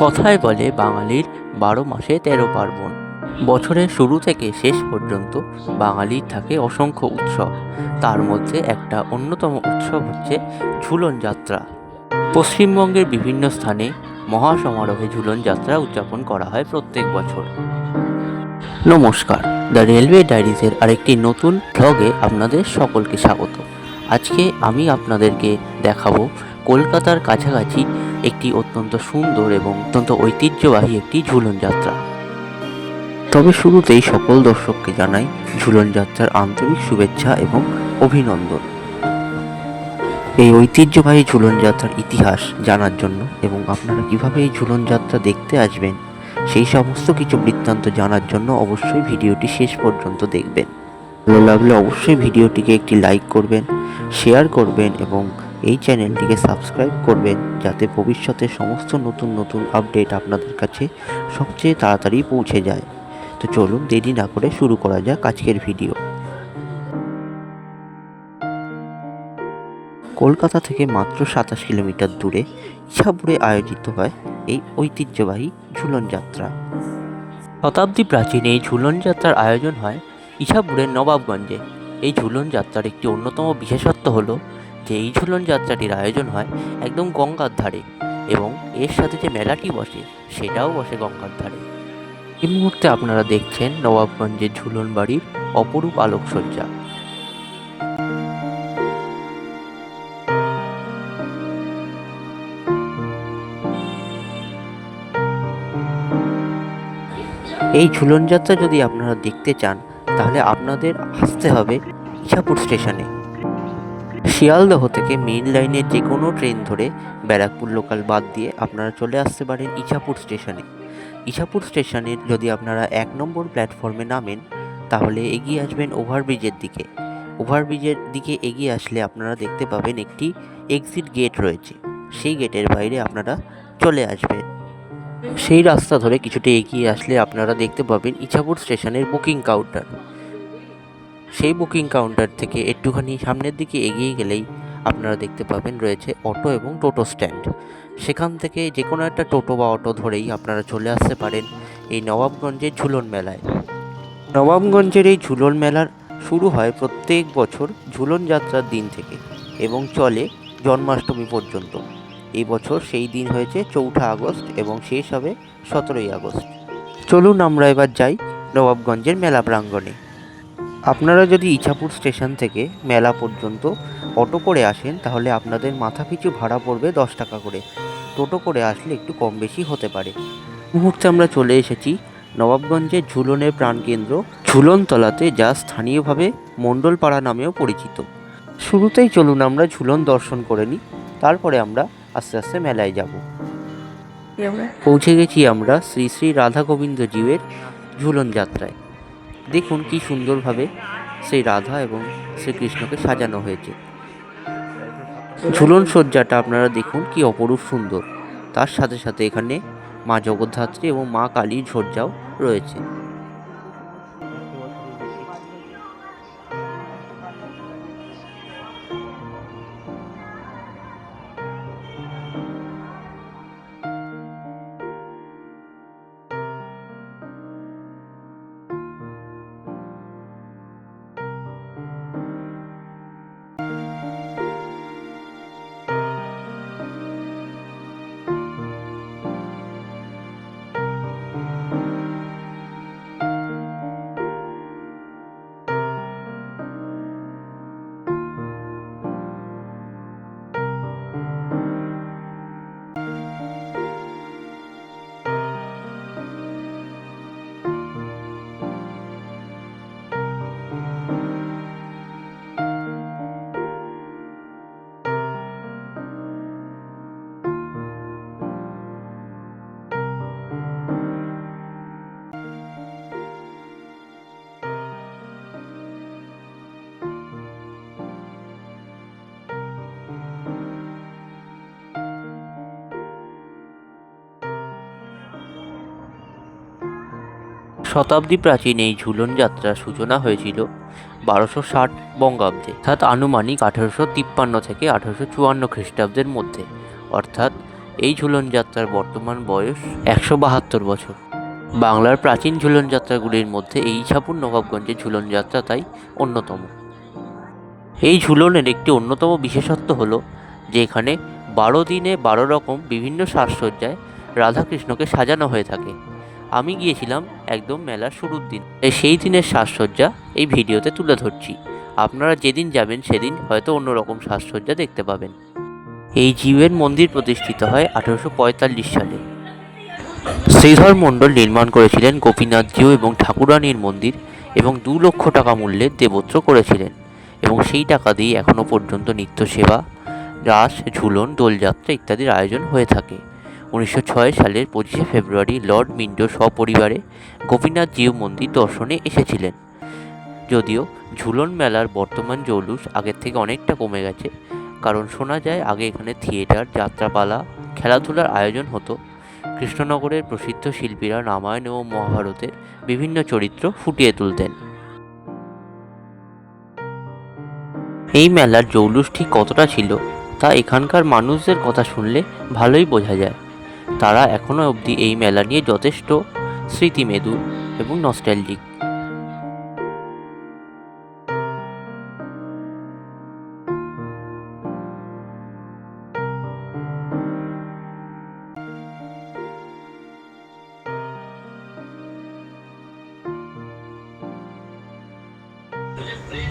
কথায় বলে বাঙালির বারো মাসে তেরো পার্বণ। বছরের শুরু থেকে শেষ পর্যন্ত বাঙালির থাকে অসংখ্য উৎসব। তার মধ্যে একটা অন্যতম উৎসব হচ্ছে ঝুলন যাত্রা। পশ্চিমবঙ্গের বিভিন্ন স্থানে মহাসমারোহে ঝুলন যাত্রা উদযাপন করা হয় প্রত্যেক বছর। নমস্কার, দ্য রেলওয়ে ডায়েরিজের আরেকটি নতুন ভ্লগে আপনাদের সকলকে স্বাগত। আজকে আমি আপনাদেরকে দেখাবো কলকাতার কাছাকাছি একটি অত্যন্ত সুন্দর এবং অত্যন্ত ঐতিহ্যবাহী একটি ঝুলন যাত্রা। তবে শুরুতেই সকল দর্শককে জানাই ঝুলন যাত্রার আন্তরিক শুভেচ্ছা এবং অভিনন্দন। এই ঐতিহ্যবাহী ঝুলন যাত্রার ইতিহাস জানার জন্য এবং আপনারা কীভাবে এই ঝুলন যাত্রা দেখতে আসবেন, সেই সমস্ত কিছু বৃত্তান্ত জানার জন্য অবশ্যই ভিডিওটি শেষ পর্যন্ত দেখবেন। ভালো লাগলে অবশ্যই ভিডিওটিকে একটি লাইক করবেন, শেয়ার করবেন এবং এই চ্যানেলটিকে সাবস্ক্রাইব করবেন যাতে ভবিষ্যতে সমস্ত নতুন নতুন আপডেট আপনাদের কাছে সবচেয়ে তাড়াতাড়ি পৌঁছে যায়। তো চলুন দেরি না করে শুরু করা যাক আজকের ভিডিও। কলকাতা থেকে মাত্র সাতাশ কিলোমিটার দূরে ইছাপুরে আয়োজিত হয় এই ঐতিহ্যবাহী ঝুলন যাত্রা। শতাব্দী প্রাচীন এই ঝুলন যাত্রার আয়োজন হয় ইছাপুরের নবাবগঞ্জে। এই ঝুলন যাত্রার একটি অন্যতম বিশেষত্ব হলো যে এই ঝুলন যাত্রাটির আয়োজন হয় একদম গঙ্গার ধারে এবং এর সাথে যে মেলাটি বসে সেটাও বসে গঙ্গার ধারে। এই মুহূর্তে আপনারা দেখছেন নবাবগঞ্জের ঝুলন বাড়ির অপরূপ আলোকসজ্জা। এই ঝুলন যাত্রা যদি আপনারা দেখতে চান, তাহলে আপনাদের আসতে হবে ইছাপুর স্টেশনে। শিয়ালদহ থেকে মেইন লাইনে যে কোনো ট্রেন ধরে ব্যারাকপুর লোকাল বাদ দিয়ে আপনারা চলে আসতে পারেন ইছাপুর স্টেশনে ইছাপুর স্টেশনে যদি আপনারা এক নম্বর প্ল্যাটফর্মে নামেন, তাহলে এগিয়ে আসবেন ওভারব্রিজের দিকে। ওভারব্রিজের দিকে এগিয়ে আসলে আপনারা দেখতে পাবেন একটি এক্সিট গেট রয়েছে। সেই গেটের বাইরে আপনারা চলে আসবেন। সেই রাস্তা ধরে কিছুটা এগিয়ে আসলে আপনারা দেখতে পাবেন ইছাপুর স্টেশনের বুকিং কাউন্টার সেই বুকিং কাউন্টার থেকে একটুখানি সামনের দিকে এগিয়ে গেলেই আপনারা দেখতে পাবেন রয়েছে অটো এবং টোটো স্ট্যান্ড সেখান থেকে যে কোনো একটা টোটো বা অটো ধরেই আপনারা চলে আসতে পারেন এই নবাবগঞ্জের ঝুলন মেলায়। নবাবগঞ্জের এই ঝুলন মেলার শুরু হয় প্রত্যেক বছর ঝুলন যাত্রার দিন থেকে এবং চলে জন্মাষ্টমী পর্যন্ত। এই বছর সেই দিন হয়েছে চৌঠা আগস্ট এবং শেষ হবে সতেরোই আগস্ট। চলুন আমরা এবার যাই নবাবগঞ্জের মেলা প্রাঙ্গণে। আপনারা যদি ইছাপুর স্টেশন থেকে মেলা পর্যন্ত অটো করে আসেন তাহলে আপনাদের মাথা পিছু ভাড়া পড়বে দশ টাকা করে। টোটো করে আসলে একটু কম বেশি হতে পারে। মুহূর্তে আমরা চলে এসেছি নবাবগঞ্জের ঝুলনের প্রাণকেন্দ্র ঝুলনতলাতে যা স্থানীয়ভাবে মণ্ডলপাড়া নামেও পরিচিত। শুরুতেই চলুন আমরা ঝুলন দর্শন করে নিই তারপরে আমরা আস্তে আস্তে মেলায় যাব। পৌঁছে গেছি আমরা শ্রী শ্রী রাধা গোবিন্দ জীবের ঝুলন যাত্রায়। দেখুন কি সুন্দরভাবে সেই রাধা এবং শ্রীকৃষ্ণকে সাজানো হয়েছে। ঝুলন সজ্জাটা আপনারা দেখুন কি অপরূপ সুন্দর। তার সাথে সাথে এখানে মা জগদ্ধাত্রী এবং মা কালীর সজ্জাও রয়েছে। শতাব্দী প্রাচীন এই ঝুলন যাত্রার সূচনা হয়েছিল বারোশো ষাট বঙ্গাব্দে, অর্থাৎ আনুমানিক আঠারোশো তিপ্পান্ন থেকে আঠারোশো চুয়ান্ন খ্রিস্টাব্দের মধ্যে, অর্থাৎ এই ঝুলন যাত্রার বর্তমান বয়স একশো বাহাত্তর বছর। বাংলার প্রাচীন ঝুলন যাত্রাগুলির মধ্যে এই ইছাপুর নবাবগঞ্জের ঝুলন যাত্রা তাই অন্যতম। এই ঝুলনের একটি অন্যতম বিশেষত্ব হলো যে এখানে বারো দিনে বারো রকম বিভিন্ন সাজসজ্জায় রাধাকৃষ্ণকে সাজানো হয়ে থাকে। আমি গিয়েছিলাম একদম মেলার শুরুর দিন। সেই দিনের সাজসজ্জা এই ভিডিওতে তুলে ধরছি। আপনারা যেদিন যাবেন সেদিন হয়তো অন্যরকম সাজসজ্জা দেখতে পাবেন। এই জীবের মন্দির প্রতিষ্ঠিত হয় আঠেরোশো পঁয়তাল্লিশ সালে। শ্রীধর মণ্ডল নির্মাণ করেছিলেন গোপীনাথজিও এবং ঠাকুরানীর মন্দির এবং দু লক্ষ টাকা মূল্যের দেবত্র করেছিলেন এবং সেই টাকা দিয়ে এখনও পর্যন্ত নিত্য সেবা, রাস, ঝুলন, দোলযাত্রা ইত্যাদির আয়োজন হয়ে থাকে। উনিশশো ছয় সালের পঁচিশে ফেব্রুয়ারি লর্ড মিন্টো সপরিবারে গোপীনাথ জিউ মন্দির দর্শনে এসেছিলেন। যদিও ঝুলন মেলার বর্তমান জৌলুস আগের থেকে অনেকটা কমে গেছে, কারণ শোনা যায় আগে এখানে থিয়েটার, যাত্রাপালা, খেলাধুলার আয়োজন হতো। কৃষ্ণনগরের প্রসিদ্ধ শিল্পীরা রামায়ণ ও মহাভারতের বিভিন্ন চরিত্র ফুটিয়ে তুলতেন। এই মেলার জৌলুস ঠিক কতটা ছিল, তা এখানকার মানুষদের কথা শুনলে ভালোই বোঝা যায়। তারা এখনও অবধি এই মেলা নিয়ে যথেষ্ট স্মৃতিমেদু এবং নস্টালজিক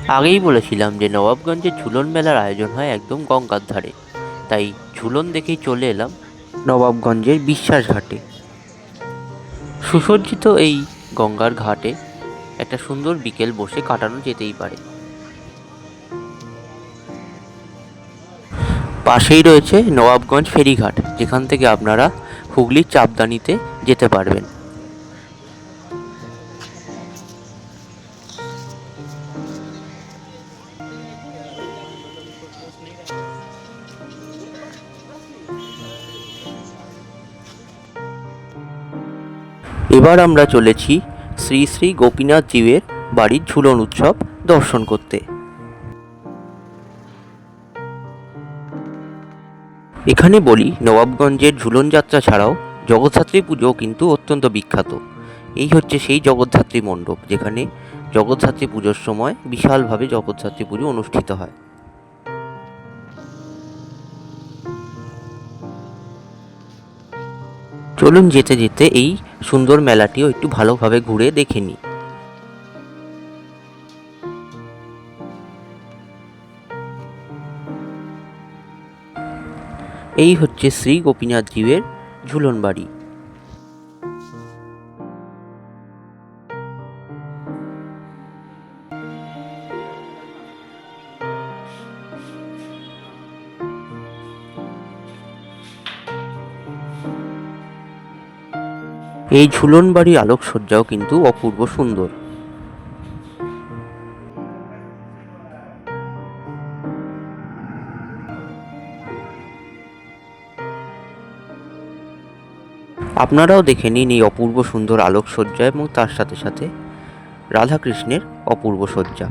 আগেই বলেছিলাম যে নবাবগঞ্জে ঝুলন মেলার আয়োজন হয় একদম গঙ্গার ধারে। তাই ঝুলন দেখেই চলে এলাম নবাবগঞ্জের বিশ্বাসঘাটে সুসজ্জিত এই গঙ্গার ঘাটে একটা সুন্দর বিকেল বসে কাটানো যেতেই পারে। পাশেই রয়েছে নবাবগঞ্জ ফেরিঘাট, যেখান থেকে আপনারা হুগলির চাপদানিতে যেতে পারবেন। এবার আমরা চলেছি শ্রী শ্রী গোপীনাথ জীবের বাড়ির ঝুলন উৎসব দর্শন করতে। এখানে বলি, নবাবগঞ্জের ঝুলন যাত্রা ছাড়াও জগদ্ধাত্রী পুজো কিন্তু অত্যন্ত বিখ্যাত। এই হচ্ছে সেই জগদ্ধাত্রী মণ্ডপ, যেখানে জগদ্ধাত্রী পুজোর সময় বিশালভাবে জগদ্ধাত্রী পুজো অনুষ্ঠিত হয়। চলুন যেতে যেতে এই সুন্দর মেলাটিও একটু ভালোভাবে ঘুরে দেখে নিই। এই হচ্ছে শ্রী গোপীনাথ জীবের ঝুলন বাড়ি এই ঝুলন বাড়ির আলোকসজ্জাও কিন্তু অপূর্ব সুন্দর। আপনারাও দেখে নিন এই অপূর্ব সুন্দর আলোকসজ্জা এবং তার সাথে সাথে রাধাকৃষ্ণের অপূর্ব সজ্জা।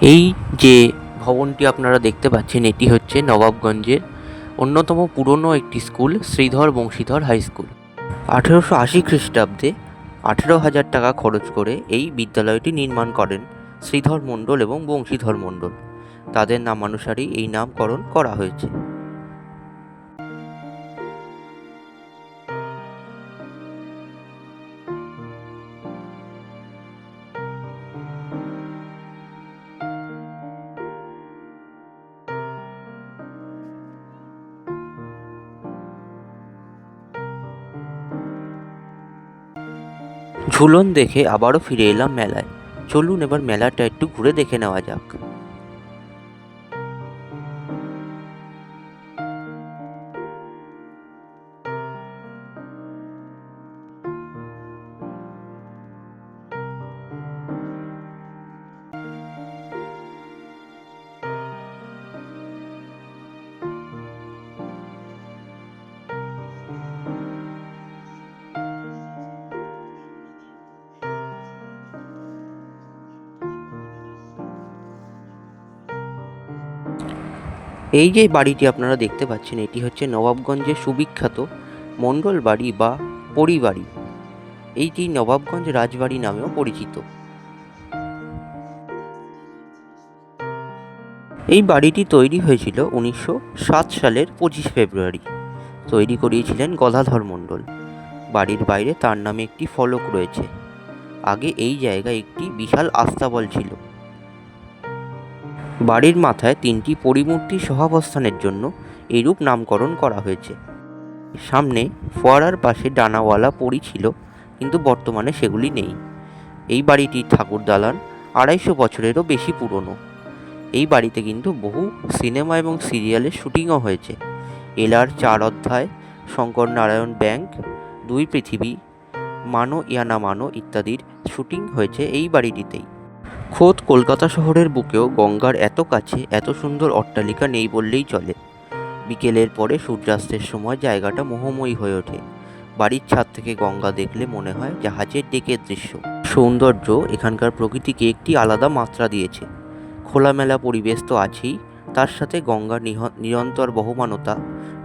এই যে ভবনটি আপনারা দেখতে পাচ্ছেন, এটি হচ্ছে নবাবগঞ্জের অন্যতম পুরনো একটি school, Sridhar Banshidhar high school. আঠেরোশো আশি খ্রিস্টাব্দে আঠেরো হাজার টাকা খরচ করে এই বিদ্যালয়টি নির্মাণ করেন শ্রীধর মণ্ডল এবং বংশীধর মণ্ডল। তাদের নামানুসারেই এই নামকরণ করা হয়েছে। ঝুলন দেখে আবারও ফিরে এলাম মেলায়। চলুন এবার মেলাটা একটু ঘুরে দেখে নেওয়া যাক। এই যে বাড়িটি আপনারা দেখতে পাচ্ছেন, এটি হচ্ছে নবাবগঞ্জের সুবিখ্যাত মণ্ডল বাড়ি বা পরিবাড়ি। এইটি নবাবগঞ্জ রাজবাড়ি নামেও পরিচিত। এই বাড়িটি তৈরি হয়েছিল উনিশশো সাত সালের পঁচিশ ফেব্রুয়ারি। তৈরি করিয়েছিলেন গদাধর মণ্ডল। বাড়ির বাইরে তার নামে একটি ফলক রয়েছে। আগে এই জায়গায় একটি বিশাল আস্তাবল ছিল। বাড়ির মাথায় তিনটি পরিমূর্তি সহাবস্থানের জন্য এরূপ নামকরণ করা হয়েছে। সামনে ফোয়ারার পাশে ডানাওয়ালা পরি ছিল, কিন্তু বর্তমানে সেগুলি নেই। এই বাড়িটির ঠাকুর দালান আড়াইশো বছরেরও বেশি পুরনো। এই বাড়িতে কিন্তু বহু সিনেমা এবং সিরিয়ালের শুটিংও হয়েছে। এলার চার অধ্যায়, শঙ্কর নারায়ণ ব্যাংক, দুই পৃথিবী, মানো ইয়ানা মানো ইত্যাদির শুটিং হয়েছে এই বাড়িটিতেই। খোদ কলকাতা শহরের বুকেও গঙ্গার এত কাছে এত সুন্দর অট্টালিকা নেই বললেই চলে। বিকেলের পরে সূর্যাস্তের সময় জায়গাটা মোহময়ী হয়ে ওঠে। বাড়ির ছাদ থেকে গঙ্গা দেখলে মনে হয় জাহাজের ডেকের দৃশ্য। সৌন্দর্য এখানকার প্রকৃতিকে একটি আলাদা মাত্রা দিয়েছে। খোলামেলা পরিবেশ তো আছেই, তার সাথে গঙ্গার নিরন্তর বহমানতা।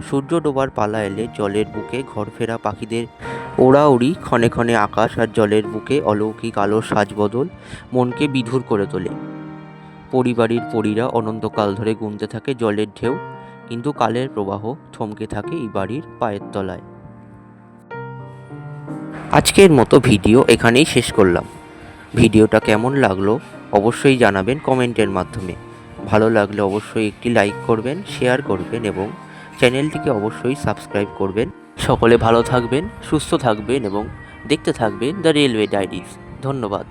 সূর্য ডোবার পালা এলে জলের বুকে ঘরফেরা পাখিদের ওড়াউড়ি, ক্ষণে ক্ষণে আকাশ আর জলের বুকে অলৌকিক আলো সাজবদল মনকে বিধুর করে তোলে। পরিবারের পরীরা অনন্তকাল ধরে গুনতে থাকে জলের ঢেউ, কিন্তু কালের প্রবাহ থমকে থাকে এই বাড়ির পায়ের তলায়। আজকের মতো ভিডিও এখানেই শেষ করলাম। ভিডিওটা কেমন লাগল অবশ্যই জানাবেন কমেন্টের মাধ্যমে। ভালো লাগলে অবশ্যই একটি লাইক করবেন, শেয়ার করবেন এবং চ্যানেলটিকে অবশ্যই সাবস্ক্রাইব করবেন। সকলে ভালো থাকবেন সুস্থ থাকবেন এবং দেখতে থাকবেন দ্য রেলওয়ে ডায়েরিজ। ধন্যবাদ।